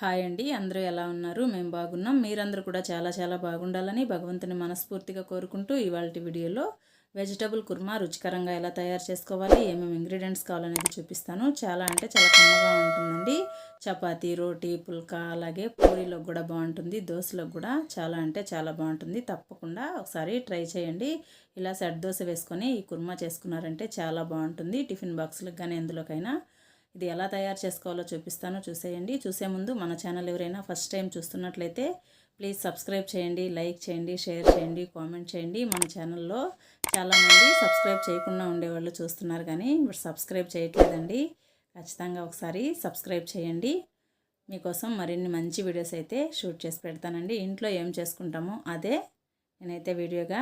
Hi అండి అందరూ ఎలా ఉన్నారు? మేము బాగున్నాం. మీరందరూ కూడా చాలా చాలా బాగుండాలని భగవంతుని మనస్ఫూర్తిగా కోరుకుంటూ ఇవాళ వీడియోలో వెజిటబుల్ కుర్మా రుచికరంగా ఎలా తయారు చేసుకోవాలి ఏమేమి ఇంగ్రీడియంట్స్ కావాలనేది చూపిస్తాను. చాలా అంటే చాలా కమ్మగా ఉంటుందండి. చపాతీ రోటీ పుల్కా అలాగే పూరీలోకి కూడా బాగుంటుంది. దోశలోకి కూడా చాలా అంటే చాలా బాగుంటుంది. తప్పకుండా ఒకసారి ట్రై చేయండి. ఇలా సెట్ దోశ వేసుకొని ఈ కుర్మా చేసుకున్నారంటే చాలా బాగుంటుంది. టిఫిన్ బాక్స్లకు కానీ ఎందులోకైనా ఇది ఎలా తయారు చేసుకోవాలో చూపిస్తానో. చూసేయండి. చూసే ముందు మన ఛానల్ ఎవరైనా ఫస్ట్ టైం చూస్తున్నట్లయితే ప్లీజ్ సబ్స్క్రైబ్ చేయండి లైక్ చేయండి షేర్ చేయండి కామెంట్ చేయండి. మన ఛానల్లో చాలామంది సబ్స్క్రైబ్ చేయకుండా ఉండేవాళ్ళు చూస్తున్నారు కానీ ఇప్పుడు సబ్స్క్రైబ్ చేయట్లేదండి. ఖచ్చితంగా ఒకసారి సబ్స్క్రైబ్ చేయండి. మీకోసం మరిన్ని మంచి వీడియోస్ అయితే షూట్ చేసి పెడతానండి. ఇంట్లో ఏం చేసుకుంటామో అదే నేనైతే వీడియోగా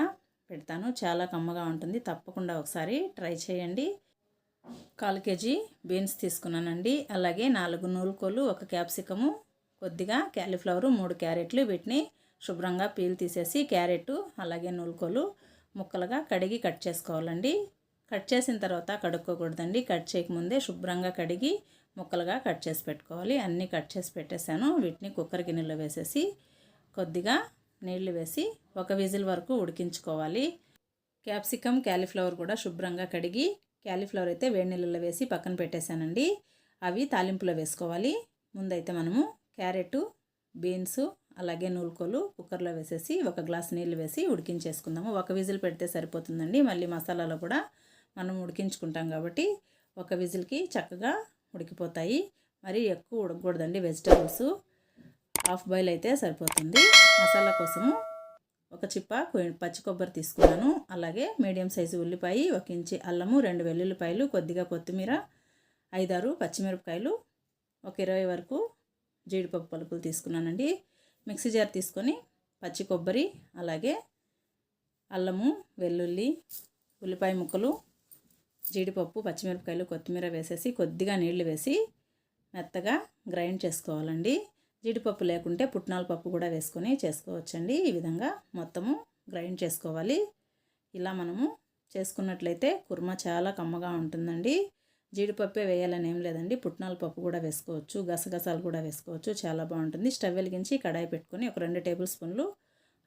పెడతాను. చాలా కమ్మగా ఉంటుంది. తప్పకుండా ఒకసారి ట్రై చేయండి. కాలు కేజీ బీన్స్ తీసుకున్నానండి. అలాగే నాలుగు నూలుకోలు ఒక క్యాప్సికము కొద్దిగా క్యాలీఫ్లవరు మూడు క్యారెట్లు వీటిని శుభ్రంగా పీల్ తీసేసి క్యారెట్ అలాగే నూలుకోలు ముక్కలుగా కడిగి కట్ చేసుకోవాలండి. కట్ చేసిన తర్వాత కడుక్కోకూడదండి. కట్ చేయకముందే శుభ్రంగా కడిగి ముక్కలుగా కట్ చేసి పెట్టుకోవాలి. అన్నీ కట్ చేసి పెట్టేశాను. వీటిని కుక్కర్ గిన్నెలో వేసేసి కొద్దిగా నీళ్ళు వేసి ఒక విజిల్ వరకు ఉడికించుకోవాలి. క్యాప్సికమ్ క్యాలీఫ్లవర్ కూడా శుభ్రంగా కడిగి క్యాలీఫ్లవర్ అయితే వేడి నీళ్ళలో వేసి పక్కన పెట్టేశానండి. అవి తాలింపులో వేసుకోవాలి. ముందైతే మనము క్యారెట్ బీన్స్ అలాగే నూలుకోలు కుక్కర్లో వేసేసి ఒక గ్లాస్ నీళ్ళు వేసి ఉడికించేసుకుందాము. ఒక విజిల్ పెడితే సరిపోతుందండి. మళ్ళీ మసాలాలో కూడా మనం ఉడికించుకుంటాం కాబట్టి ఒక విజిల్కి చక్కగా ఉడికిపోతాయి. మరి ఎక్కువ ఉడకూడదండి వెజిటబుల్స్. హాఫ్ బాయిల్ అయితే సరిపోతుంది. మసాలా కోసము ఒక చిప్ప పచ్చి కొబ్బరి తీసుకున్నాను. అలాగే మీడియం సైజు ఉల్లిపాయ ఒక ఇంచి అల్లము రెండు వెల్లుల్లిపాయలు కొద్దిగా కొత్తిమీర ఐదారు పచ్చిమిరపకాయలు ఒక ఇరవై వరకు జీడిపప్పు పలుకులు తీసుకున్నానండి. మిక్సీ జార్ తీసుకొని పచ్చి కొబ్బరి అలాగే అల్లము వెల్లుల్లి ఉల్లిపాయ ముక్కలు జీడిపప్పు పచ్చిమిరపకాయలు కొత్తిమీర వేసేసి కొద్దిగా నీళ్ళు వేసి మెత్తగా గ్రైండ్ చేసుకోవాలండి. జీడిపప్పు లేకుంటే పుట్నాల పప్పు కూడా వేసుకొని చేసుకోవచ్చండి. ఈ విధంగా మొత్తము గ్రైండ్ చేసుకోవాలి. ఇలా మనము చేసుకున్నట్లయితే కుర్మా చాలా కమ్మగా ఉంటుందండి. జీడిపప్పే వేయాలని ఏం లేదండి. పుట్నాల పప్పు కూడా వేసుకోవచ్చు. గసగసాలు కూడా వేసుకోవచ్చు. చాలా బాగుంటుంది. స్టవ్ వెలిగించి కడాయి పెట్టుకొని ఒక రెండు టేబుల్ స్పూన్లు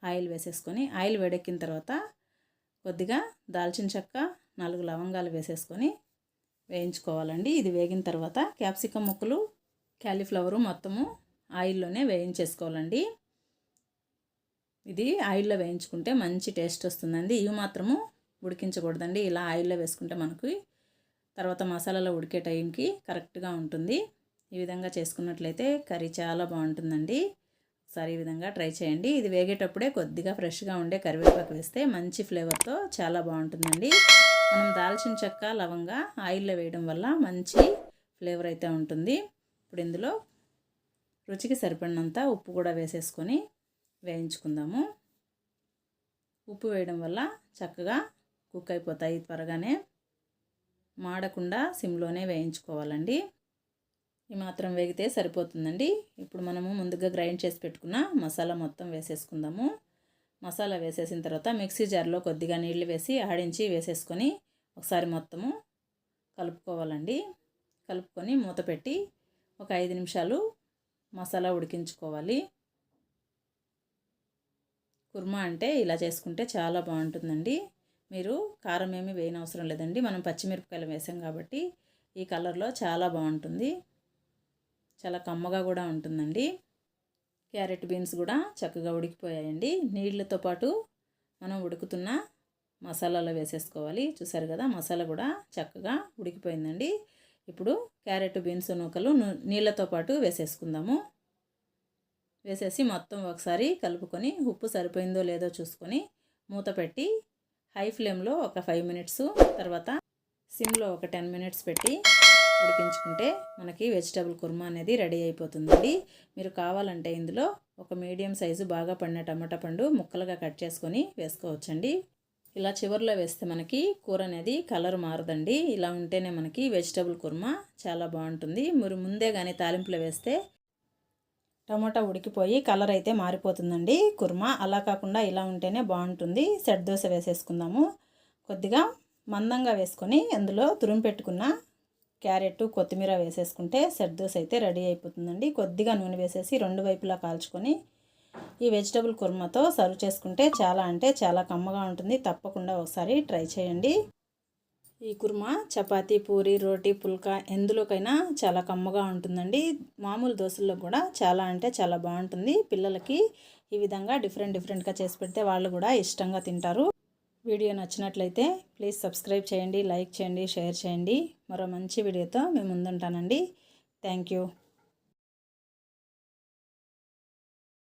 ఆయిల్ వేసేసుకొని ఆయిల్ వేడెక్కిన తర్వాత కొద్దిగా దాల్చిన చెక్క నాలుగు లవంగాలు వేసేసుకొని వేయించుకోవాలండి. ఇది వేగిన తర్వాత క్యాప్సికమ్ ముక్కలు క్యాలీఫ్లవరు మొత్తము ఆయిల్లోనే వేయించేసుకోవాలండి. ఇది ఆయిల్లో వేయించుకుంటే మంచి టేస్ట్ వస్తుందండి. ఇవి మాత్రము ఉడికించకూడదండి. ఇలా ఆయిల్లో వేసుకుంటే మనకి తర్వాత మసాలాలో ఉడికే టైంకి కరెక్ట్గా ఉంటుంది. ఈ విధంగా చేసుకున్నట్లయితే కర్రీ చాలా బాగుంటుందండి. ఒకసారి ఈ విధంగా ట్రై చేయండి. ఇది వేగేటప్పుడే కొద్దిగా ఫ్రెష్గా ఉండే కరివేపాకు వేస్తే మంచి ఫ్లేవర్తో చాలా బాగుంటుందండి. మనం దాల్చిన చెక్క లవంగా ఆయిల్లో వేయడం వల్ల మంచి ఫ్లేవర్ అయితే ఉంటుంది. ఇప్పుడు ఇందులో రుచికి సరిపడినంత ఉప్పు కూడా వేసేసుకొని వేయించుకుందాము. ఉప్పు వేయడం వల్ల చక్కగా కుక్ అయిపోతాయి త్వరగానే. మాడకుండా సిమ్లోనే వేయించుకోవాలండి. ఈ మాత్రం వేగితే సరిపోతుందండి. ఇప్పుడు మనము ముందుగా గ్రైండ్ చేసి పెట్టుకున్న మసాలా మొత్తం వేసేసుకుందాము. మసాలా వేసేసిన తర్వాత మిక్సీ జార్లో కొద్దిగా నీళ్ళు వేసి ఆడించి వేసేసుకొని ఒకసారి మొత్తము కలుపుకోవాలండి. కలుపుకొని మూత పెట్టి ఒక ఐదు నిమిషాలు మసాలా ఉడికించుకోవాలి. కుర్మా అంటే ఇలా చేసుకుంటే చాలా బాగుంటుందండి. మీరు కారం ఏమీ వేయనవసరం లేదండి. మనం పచ్చిమిరపకాయలు వేసాం కాబట్టి ఈ కలర్లో చాలా బాగుంటుంది. చాలా కమ్మగా కూడా ఉంటుందండి. క్యారెట్ బీన్స్ కూడా చక్కగా ఉడికిపోయాయండి. నీళ్ళతో పాటు మనం ఉడుకుతున్న మసాలాలో వేసేసుకోవాలి. చూసారు కదా మసాలా కూడా చక్కగా ఉడికిపోయిందండి. ఇప్పుడు క్యారెట్ బీన్స్ నూకలు నీళ్ళతో పాటు వేసేసుకుందాము. వేసేసి మొత్తం ఒకసారి కలుపుకొని ఉప్పు సరిపోయిందో లేదో చూసుకొని మూత పెట్టి హై ఫ్లేమ్లో ఒక ఫైవ్ మినిట్స్ తర్వాత సిమ్లో ఒక టెన్ మినిట్స్ పెట్టి ఉడికించుకుంటే మనకి వెజిటబుల్ కుర్మా అనేది రెడీ అయిపోతుందండి. మీరు కావాలంటే ఇందులో ఒక మీడియం సైజు బాగా పండిన టమాటా పండు ముక్కలుగా కట్ చేసుకొని వేసుకోవచ్చండి. ఇలా చివరిలో వేస్తే మనకి కూర అనేది కలర్ మారదండి. ఇలా ఉంటేనే మనకి వెజిటబుల్ కుర్మా చాలా బాగుంటుంది. మీరు ముందే కానీ తాలింపులో వేస్తే టమోటా ఉడికిపోయి కలర్ అయితే మారిపోతుందండి కుర్మా. అలా కాకుండా ఇలా ఉంటేనే బాగుంటుంది. సెట్ దోశ వేసేసుకుందాము. కొద్దిగా మందంగా వేసుకొని అందులో తురుము పెట్టుకున్న క్యారెట్ కొత్తిమీర వేసేసుకుంటే సెట్ దోశ అయితే రెడీ అయిపోతుందండి. కొద్దిగా నూనె వేసేసి రెండు వైపులా కాల్చుకొని ఈ వెజిటబుల్ కుర్మాతో సర్వ్ చేసుకుంటే చాలా అంటే చాలా కమ్మగా ఉంటుంది. తప్పకుండా ఒకసారి ట్రై చేయండి. ఈ కుర్మా చపాతి పూరి రోటీ పుల్కా ఎందులోకైనా చాలా కమ్మగా ఉంటుందండి. మామూలు దోశల్లో కూడా చాలా అంటే చాలా బాగుంటుంది. పిల్లలకి ఈ విధంగా డిఫరెంట్ డిఫరెంట్గా చేసి పెడితే వాళ్ళు కూడా ఇష్టంగా తింటారు. వీడియో నచ్చినట్లయితే ప్లీజ్ సబ్స్క్రైబ్ చేయండి లైక్ చేయండి షేర్ చేయండి. మరో మంచి వీడియోతో మేము ముందుంటానండి. Thank you.